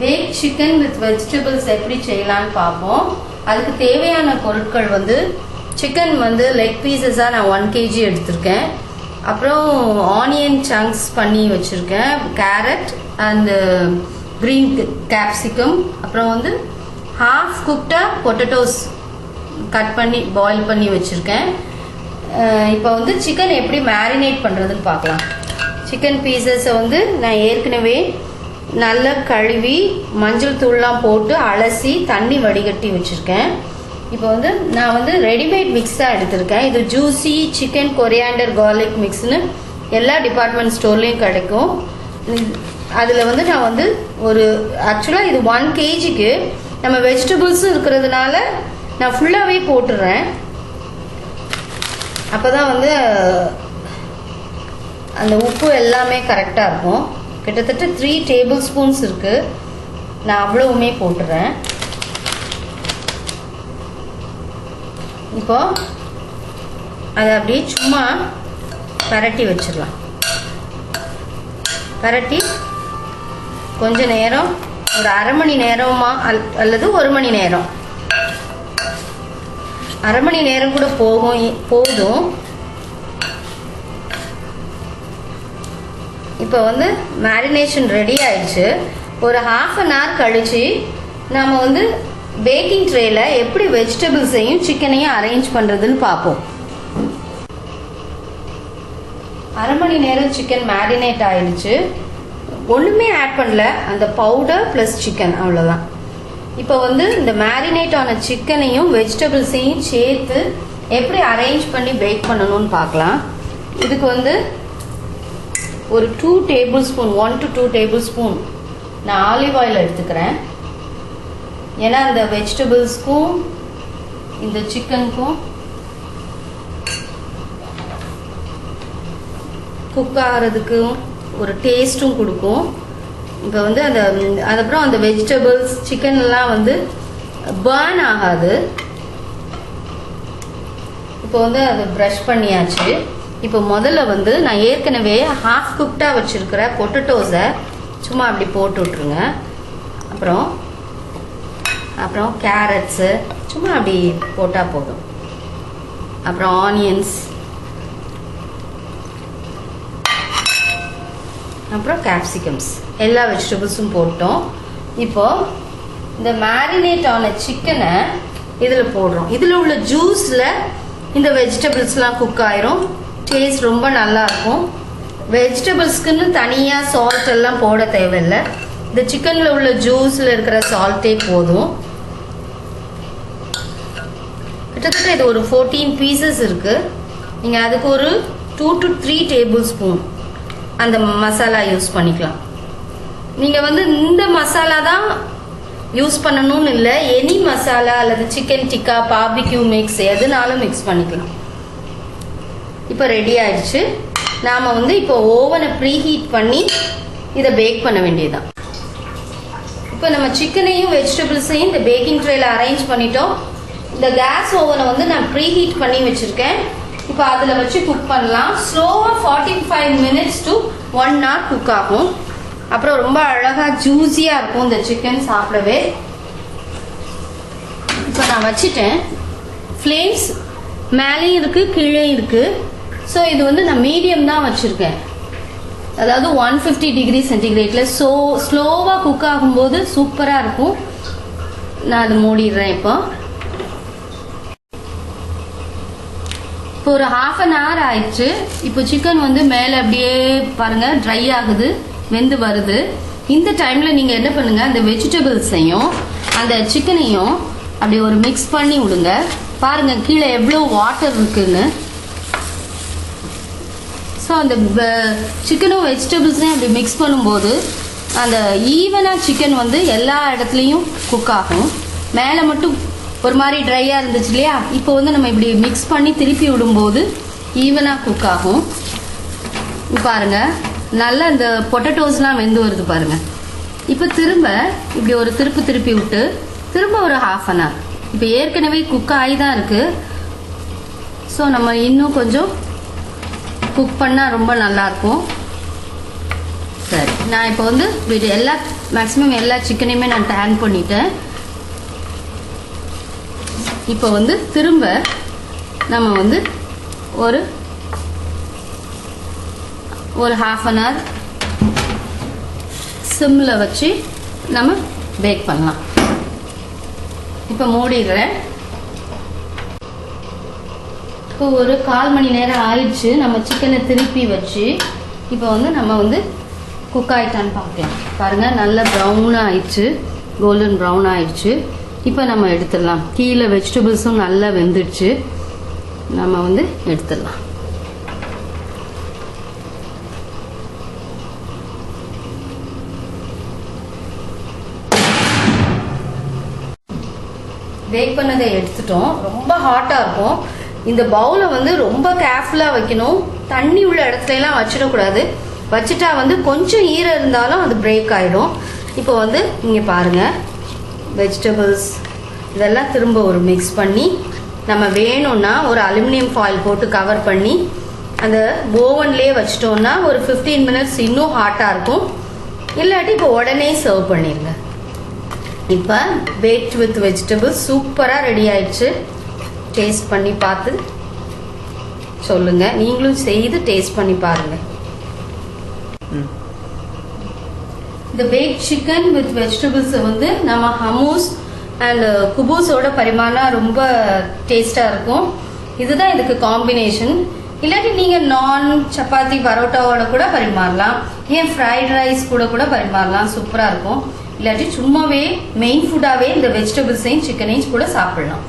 Back chicken with vegetables எப்படி செய்யலான்னு பார்ப்போம். அதுக்கு தேவையான பொருட்கள் வந்து சிக்கன் வந்து லெக் பீசஸாக நான் ஒன் கேஜி எடுத்திருக்கேன். அப்புறம் ஆனியன் சங்க்ஸ் பண்ணி வச்சுருக்கேன். கேரட் அண்டு க்ரீன் கேப்சிகம் அப்புறம் வந்து ஹாஃப் குக்டாக பொட்டட்டோஸ் கட் பண்ணி பாயில் பண்ணி வச்சுருக்கேன். இப்போ வந்து சிக்கன் எப்படி மேரினேட் பண்ணுறதுன்னு பார்க்கலாம். சிக்கன் பீசஸை வந்து நான் ஏற்கனவே நல்லா கழுவி மஞ்சள் தூள்லாம் போட்டு அலசி தண்ணி வடிகட்டி வச்சுருக்கேன். இப்போ வந்து நான் வந்து ரெடிமேட் மிக்ஸ் தான் எடுத்திருக்கேன். இது ஜூஸி சிக்கன் கொரியாண்டர் கார்லிக் மிக்ஸ்னு எல்லா டிபார்ட்மெண்ட் ஸ்டோர்லேயும் கிடைக்கும். அதில் வந்து நான் வந்து ஒரு ஆக்சுவலாக இது ஒன் கேஜிக்கு நம்ம வெஜிடபிள்ஸும் இருக்கிறதுனால நான் ஃபுல்லாகவே போட்டுடுறேன் அப்போ தான் வந்து அந்த உப்பு எல்லாமே கரெக்டாக இருக்கும். கிட்டத்தட்ட த்ரீ டேபிள் ஸ்பூன்ஸ் இருக்குது நான் அவ்வளவுமே போட்டுறேன். இப்போ அதை அப்படியே சும்மா பரட்டி வச்சிடலாம். பரட்டி கொஞ்ச நேரம் ஒரு அரை மணி நேரமா அல்- அல்லது ஒரு மணி நேரம். அரை மணி நேரம் கூட போகும் போதும். இப்போ வந்து மேரினேஷன் ரெடி ஆயிடுச்சு. ஒரு ஹாஃப் அன் ஹவர் கழிச்சு நாம வந்து பேக்கிங் ட்ரேல எப்படி வெஜிடபிள்ஸையும் சிக்கனையும் அரேஞ்ச் பண்றதுன்னு பார்ப்போம். அரை மணி நேரம் சிக்கன் மேரினேட் ஆயிடுச்சு. ஒன்றுமே ஆட் பண்ணல. அந்த பவுடர் ப்ளஸ் சிக்கன் அவ்வளோதான் இப்போ வந்து இந்த மேரினேட் ஆன சிக்கனையும் வெஜிடபிள்ஸையும் சேர்த்து எப்படி அரேஞ்ச் பண்ணி பேக் பண்ணணும்னு பார்க்கலாம். இதுக்கு வந்து ஒரு two tablespoon one to two tablespoon நான் ஆலிவ் ஆயில் எடுத்துக்கிறேன். ஏன்னா அந்த வெஜிடபிள்ஸ்க்கும் இந்த சிக்கனுக்கும் குக் ஆகிறதுக்கும் ஒரு டேஸ்ட்டும் கொடுக்கும். இப்போ வந்து அந்த அதுக்கப்புறம் அந்த வெஜிடபிள்ஸ் சிக்கன்லாம் வந்து பேர்ன் ஆகாது. இப்போ வந்து அதை ப்ரஷ் பண்ணியாச்சு. இப்போ முதல்ல வந்து நான் ஏற்கனவே ஹாஃப் குக்டாக வச்சுருக்கிற பொட்டட்டோஸை சும்மா அப்படி போட்டு விட்ருங்க அப்புறம் அப்புறம் கேரட்ஸு சும்மா அப்படி போட்டால் போதும். அப்புறம் ஆனியன்ஸ் அப்புறம் கேப்சிகம்ஸ் எல்லா வெஜிடபிள்ஸும் போட்டோம். இப்போது இந்த மேரினேட் ஆன சிக்கனை இதில் போடுறோம். இதில் உள்ள ஜூஸில் இந்த வெஜிடபிள்ஸ்லாம் குக் ஆயிரும். டேஸ்ட் ரொம்ப நல்லா இருக்கும் வெஜிடபிள்ஸ்க்குன்னு தனியாக சால்ட் எல்லாம் போட தேவையில்லை. இந்த சிக்கனில் உள்ள ஜூஸில் இருக்கிற சால்ட்டே போதும். கிட்டத்தட்ட இது ஒரு ஃபோர்டீன் பீசஸ் இருக்குது நீங்கள் அதுக்கு ஒரு two to three tablespoon அந்த மசாலா யூஸ் பண்ணிக்கலாம். நீங்கள் வந்து இந்த மசாலா தான் யூஸ் பண்ணணும்னு இல்லை எனி மசாலா அல்லது சிக்கன் டிக்கா பாபிக்யூ மிக்ஸ் எதுனாலும் மிக்ஸ் பண்ணிக்கலாம். இப்போ ரெடி ஆயிடுச்சு. நாம் வந்து இப்போ ஓவனை ப்ரீஹீட் பண்ணி இதை பேக் பண்ண வேண்டியதுதான். இப்போ நம்ம சிக்கனையும் வெஜிடபிள்ஸையும் இந்த பேக்கிங் ட்ரேல அரேஞ்ச் பண்ணிட்டோம். இந்த கேஸ் ஓவனை வந்து நான் ப்ரீஹீட் பண்ணி வச்சிருக்கேன். இப்போ அதில் வச்சு குக் பண்ணலாம். ஸ்லோவாக forty five minutes to one hour cook ஆகும். அப்புறம் ரொம்ப அழகாக ஜூஸியாக இருக்கும் இந்த சிக்கன் சாப்பிடவே. இப்போ நான் வச்சுட்டேன். ஃப்ளேம்ஸ் மேலேயும் இருக்குது கீழே இருக்குது ஸோ இது வந்து நான் மீடியம் தான் வச்சுருக்கேன். அதாவது ஒன் ஃபிஃப்டி டிகிரி சென்டிகிரேட்டில் ஸோ ஸ்லோவாக குக் ஆகும்போது சூப்பராக இருக்கும். நான் அது மூடிடுறேன் இப்போ. இப்போ ஒரு ஹாஃப் அன் ஹவர் ஆயிடுச்சு. இப்போ சிக்கன் வந்து மேலே அப்படியே பாருங்கள் ட்ரை ஆகுது வெந்து வருது. இந்த டைமில் நீங்கள் என்ன பண்ணுங்கள் அந்த வெஜிடபிள்ஸையும் அந்த சிக்கனையும் அப்படி ஒரு மிக்ஸ் பண்ணி விடுங்க பாருங்கள் கீழே எவ்வளோ வாட்டர் இருக்குன்னு. ஸோ அந்த சிக்கனும் வெஜிடபிள்ஸையும் அப்படி மிக்ஸ் பண்ணும்போது அந்த ஈவனாக சிக்கன் வந்து எல்லா இடத்துலையும் குக் ஆகும். மேலே மட்டும் ஒரு மாதிரி ட்ரையாக இருந்துச்சு இல்லையா? இப்போ வந்து நம்ம இப்படி மிக்ஸ் பண்ணி திருப்பி விடும்போது ஈவனாக குக் ஆகும். பாருங்க. நல்லா இந்த பொட்டட்டோஸ்லாம் வெந்து வருது பாருங்க. இப்போ திரும்ப இப்படி ஒரு திருப்பு திருப்பி விட்டு திரும்ப ஒரு ஹாஃப் அன் ஹவர் இப்போ ஏற்கனவே குக் ஆகி தான் இருக்குது ஸோ நம்ம இன்னும் கொஞ்சம் குக் பண்ணால் ரொம்ப நல்லா இருக்கும் சரி. நான் இப்போ வந்து இது எல்லா மேக்ஸிமம் எல்லா சிக்கனையுமே நான் டேன் பண்ணிட்டேன். இப்போ வந்து திரும்ப நம்ம வந்து ஒரு ஒரு ஹாஃப் அன் ஹவர் சிம்மில் வச்சு நம்ம பேக் பண்ணலாம். இப்போ மூடிடுறேன். இப்போ ஒரு கால் மணி நேரம் ஆயிடுச்சு. நம்ம சிக்கனை திருப்பி வச்சு இப்போ வந்து நம்ம வந்து குக் ஆயிட்டான்னு பார்க்கலாம். பாருங்கள் நல்லா ப்ரௌனாக ஆயிடுச்சு. கோல்டன் ப்ரௌன் ஆயிடுச்சு. இப்போ நம்ம எடுத்துடலாம். கீழே வெஜிடபிள்ஸும் நல்லா வெந்துடுச்சு. நம்ம வந்து எடுத்துடலாம். பேக் பண்ணதை எடுத்துட்டோம். ரொம்ப ஹாட்டாக இருக்கும். இந்த பவுலை வந்து ரொம்ப கேர்ஃபுல்லாக வைக்கணும். தண்ணி உள்ள இடத்துல எல்லாம் வச்சிடக்கூடாது. வச்சுட்டா வந்து கொஞ்சம் ஈரம் இருந்தாலும் அது பிரேக் ஆகிடும் இப்போ வந்து இங்கே பாருங்கள் வெஜிடபிள்ஸ் இதெல்லாம் திரும்ப ஒரு மிக்ஸ் பண்ணி நம்ம வேணும்னா ஒரு அலுமினியம் ஃபாயில் போட்டு கவர் பண்ணி அந்த ஓவன்லேயே வச்சிட்டோம்னா ஒரு 15 மினிட்ஸ் இன்னும் ஹாட்டாக இருக்கும். இல்லாட்டி இப்போ உடனே சர்வ் பண்ணிடுங்க இப்போ பேக்ட் வித் வெஜிடபிள்ஸ் சூப்பராக ரெடி ஆயிடுச்சு. டேஸ்ட் பண்ணி பார்த்து சொல்லுங்க. நீங்களும் செய்து டேஸ்ட் பண்ணி பாருங்க. இந்த பேக் சிக்கன் வித் வெஜிடபிள்ஸை வந்து நம்ம ஹமூஸ் அண்ட் குபூஸோட பரிமாறினா ரொம்ப டேஸ்டாக இருக்கும். இதுதான் இதுக்கு காம்பினேஷன் இல்லாட்டி நீங்கள் நான் சப்பாத்தி பரோட்டாவோட கூட பரிமாறலாம். ஏன் ஃப்ரைட் ரைஸ் கூட கூட பரிமாறலாம். சூப்பராக இருக்கும். இல்லாட்டி சும்மாவே மெயின் ஃபுட்டாகவே இந்த வெஜிடபிள்ஸையும் சிக்கனையும் கூட சாப்பிடலாம்.